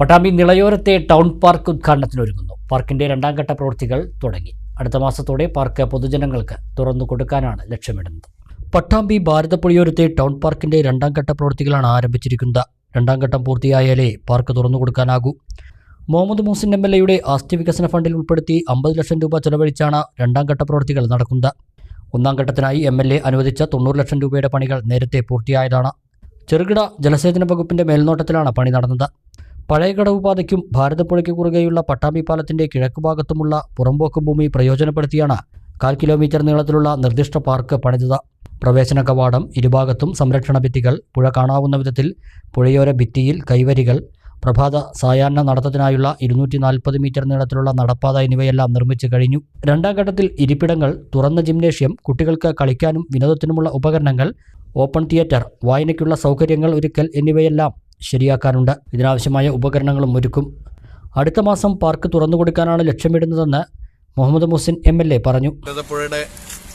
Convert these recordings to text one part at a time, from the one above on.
പട്ടാമ്പി നിളയോരത്തെ town park ഉദ്ഘാടനത്തിനൊരുങ്ങുന്നു. പാർക്കിന്റെ രണ്ടാം ഘട്ട പ്രവൃത്തികൾ തുടങ്ങി. അടുത്ത മാസത്തോടെ പാർക്ക് പൊതുജനങ്ങൾക്ക് തുറന്നു കൊടുക്കാനാണ് ലക്ഷ്യമിടുന്നത്. പട്ടാമ്പി ഭാരതപ്പുഴയോരത്തെ ടൗൺ പാർക്കിന്റെ രണ്ടാം ഘട്ട പ്രവൃത്തികളാണ് ആരംഭിച്ചിരിക്കുന്നത്. രണ്ടാം ഘട്ടം പൂർത്തിയായാലേ പാർക്ക് തുറന്നു കൊടുക്കാനാകൂ. മുഹമ്മദ് മുഹസിൻ എം എൽ എയുടെ ആസ്തി വികസന ഫണ്ടിൽ ഉൾപ്പെടുത്തി അമ്പത് ലക്ഷം രൂപ ചെലവഴിച്ചാണ് രണ്ടാം ഘട്ട പ്രവൃത്തികൾ നടക്കുന്നത്. ഒന്നാം ഘട്ടത്തിനായി എം എൽ എ അനുവദിച്ച തൊണ്ണൂറ് ലക്ഷം രൂപയുടെ പണികൾ നേരത്തെ പൂർത്തിയായതാണ്. ചെറുകിട ജലസേചന വകുപ്പിന്റെ മേൽനോട്ടത്തിലാണ് പണി നടന്നത്. പഴയകടവ് പാതയ്ക്കും ഭാരതപ്പുഴയ്ക്ക് കുറുകെയുള്ള പട്ടാമ്പി പാലത്തിന്റെ കിഴക്ക് ഭാഗത്തുമുള്ള പുറമ്പോക്ക് ഭൂമി പ്രയോജനപ്പെടുത്തിയാണ് കാൽ കിലോമീറ്റർ നീളത്തിലുള്ള നിർദ്ദിഷ്ട പാർക്ക് പണിതത്. പ്രവേശന കവാടം ഇരുഭാഗത്തും സംരക്ഷണ ഭിത്തികൾ പുഴ കാണാവുന്ന വിധത്തിൽ പുഴയോര ഭിത്തിയിൽ കൈവരികൾ പ്രഭാത സായാഹ്ന നടത്തത്തിനായുള്ള ഇരുന്നൂറ്റി നാൽപ്പത് മീറ്റർ നീളത്തിലുള്ള നടപ്പാത എന്നിവയെല്ലാം നിർമ്മിച്ചു കഴിഞ്ഞു. രണ്ടാം ഘട്ടത്തിൽ ഇരിപ്പിടങ്ങൾ തുറന്ന ജിംനേഷ്യം കുട്ടികൾക്ക് കളിക്കാനും വിനോദത്തിനുമുള്ള ഉപകരണങ്ങൾ ഓപ്പൺ തിയേറ്റർ വായനയ്ക്കുള്ള സൗകര്യങ്ങൾ ഒരുക്കൽ എന്നിവയെല്ലാം ശരിയാക്കാനുണ്ട്. ഇതിനാവശ്യമായ ഉപകരണങ്ങളും ഒരുക്കും. അടുത്ത മാസം പാർക്ക് തുറന്നു കൊടുക്കാനാണ് ലക്ഷ്യമിടുന്നതെന്ന് Muhammad Muhsin M L A പറഞ്ഞു. പുഴയുടെ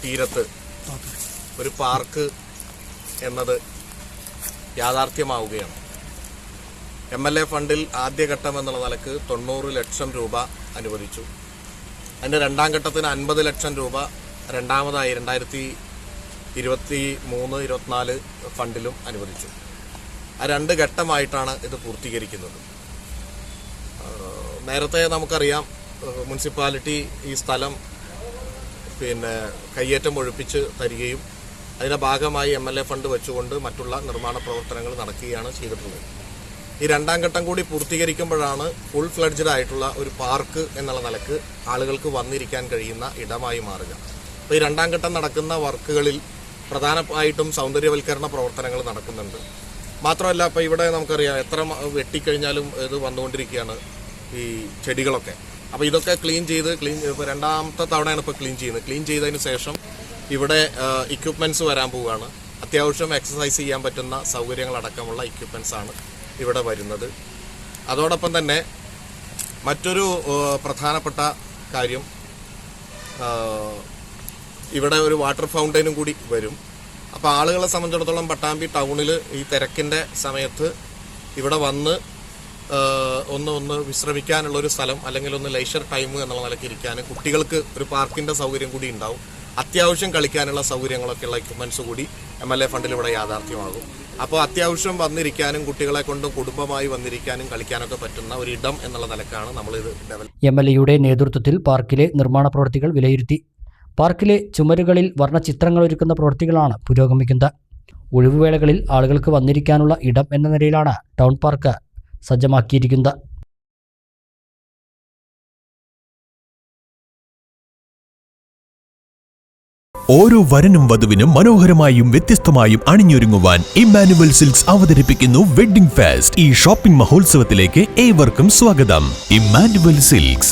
തീരത്ത് ഒരു പാർക്ക് എന്നത് യാഥാർത്ഥ്യമാവുകയാണ്. എം എൽ എ ഫണ്ടിൽ ആദ്യഘട്ടം എന്നുള്ള നിലയ്ക്ക് തൊണ്ണൂറ് ലക്ഷം രൂപ അനുവദിച്ചു. അതിന്റെ രണ്ടാം ഘട്ടത്തിന് അൻപത് ലക്ഷം രൂപ രണ്ടാമതായി രണ്ടായിരത്തി ഇരുപത്തി മൂന്ന് ഇരുപത്തിനാല് ഫണ്ടിലും അനുവദിച്ചു. ആ രണ്ട് ഘട്ടമായിട്ടാണ് ഇത് പൂർത്തീകരിക്കുന്നത്. നേരത്തെ നമുക്കറിയാം മുനിസിപ്പാലിറ്റി ഈ സ്ഥലം പിന്നെ കയ്യേറ്റം ഒഴിപ്പിച്ച് തരികയും അതിന്റെ ഭാഗമായി എം എൽ എ ഫണ്ട് വെച്ചുകൊണ്ട് മറ്റുള്ള നിർമ്മാണ പ്രവർത്തനങ്ങൾ നടക്കുകയാണ് ചെയ്തിട്ടുള്ളത്. ഈ രണ്ടാം ഘട്ടം കൂടി പൂർത്തീകരിക്കുമ്പോഴാണ് ഫുൾ ഫ്ലഡ്ജഡ് ആയിട്ടുള്ള ഒരു പാർക്ക് എന്നുള്ള നിലയ്ക്ക് ആളുകൾക്ക് വന്നിരിക്കാൻ കഴിയുന്ന ഇടമായി മാറുക. അപ്പോൾ ഈ രണ്ടാം ഘട്ടം നടക്കുന്ന വർക്കുകളിൽ പ്രധാനമായിട്ടും സൗന്ദര്യവൽക്കരണ പ്രവർത്തനങ്ങൾ നടക്കുന്നുണ്ട്. മാത്രമല്ല ഇപ്പോൾ ഇവിടെ നമുക്കറിയാം എത്ര വെട്ടിക്കഴിഞ്ഞാലും ഇത് വന്നുകൊണ്ടിരിക്കുകയാണ് ഈ ചെടികളൊക്കെ. അപ്പോൾ ഇതൊക്കെ ക്ലീൻ ചെയ്ത് ക്ലീൻ ഇപ്പോൾ രണ്ടാമത്തെ തവണയാണ് ഇപ്പോൾ ക്ലീൻ ചെയ്യുന്നത്. ക്ലീൻ ചെയ്തതിന് ശേഷം ഇവിടെ ഇക്വിപ്മെന്റ്സ് വരാൻ പോവുകയാണ്. അത്യാവശ്യം എക്സസൈസ് ചെയ്യാൻ പറ്റുന്ന സൗകര്യങ്ങളടക്കമുള്ള ഇക്വിപ്മെന്റ്സ് ആണ് ഇവിടെ വരുന്നത്. അതോടൊപ്പം തന്നെ മറ്റൊരു പ്രധാനപ്പെട്ട കാര്യം ഇവിടെ ഒരു വാട്ടർ ഫൗണ്ടൈനും കൂടി വരും. അപ്പോൾ ആളുകളെ സംബന്ധിച്ചിടത്തോളം പട്ടാമ്പി ടൗണിൽ ഈ തിരക്കിന്റെ സമയത്ത് ഇവിടെ വന്ന് ഒന്ന് ഒന്ന് വിശ്രമിക്കാനുള്ള ഒരു സ്ഥലം അല്ലെങ്കിൽ ഒന്ന് ലൈഷർ ടൈം എന്നുള്ള നിലയ്ക്ക് ഇരിക്കാൻ കുട്ടികൾക്ക് ഒരു പാർക്കിന്റെ സൗകര്യം കൂടി ഉണ്ടാവും. അത്യാവശ്യം കളിക്കാനുള്ള സൗകര്യങ്ങളൊക്കെയുള്ള എക്യുപ്മെന്റ്സ് കൂടി എം എൽ എ ഫണ്ടിൽ ഇവിടെ യാഥാർത്ഥ്യമാകും. അപ്പോൾ അത്യാവശ്യം വന്നിരിക്കാനും കുട്ടികളെ കൊണ്ടും കുടുംബമായി വന്നിരിക്കാനും കളിക്കാനൊക്കെ പറ്റുന്ന ഒരു ഇടം എന്നുള്ള നിലക്കാണ് നമ്മളിത് ഡെവലപ്പ് എം എൽ എയുടെ നേതൃത്വത്തിൽ പാർക്കിലെ നിർമ്മാണ പ്രവൃത്തികൾ വിലയിരുത്തി പാർക്കിലെ ചുമരുകളിൽ വർണചിത്രങ്ങൾ ഒരുക്കുന്ന പ്രവൃത്തികളാണ് പുരോഗമിക്കുന്നത്. ഒഴിവുവേളകളിൽ ആളുകൾക്ക് വന്നിരിക്കാനുള്ള ഇടം എന്ന നിലയിലാണ് ടൗൺ പാർക്ക് സജ്ജമാക്കിയിരിക്കുന്നത്. ഓരോ വരനും വധുവിനും മനോഹരമായും വ്യത്യസ്തമായും അണിഞ്ഞൊരുങ്ങുവാൻ ഇമ്മാനുവൽ സിൽക്സ് അവതരിപ്പിക്കുന്നു വെഡ്ഡിംഗ് ഫെസ്റ്റ്. ഈ ഷോപ്പിംഗ് മഹോത്സവത്തിലേക്ക് ഏവർക്കും സ്വാഗതം. Immanuel silks.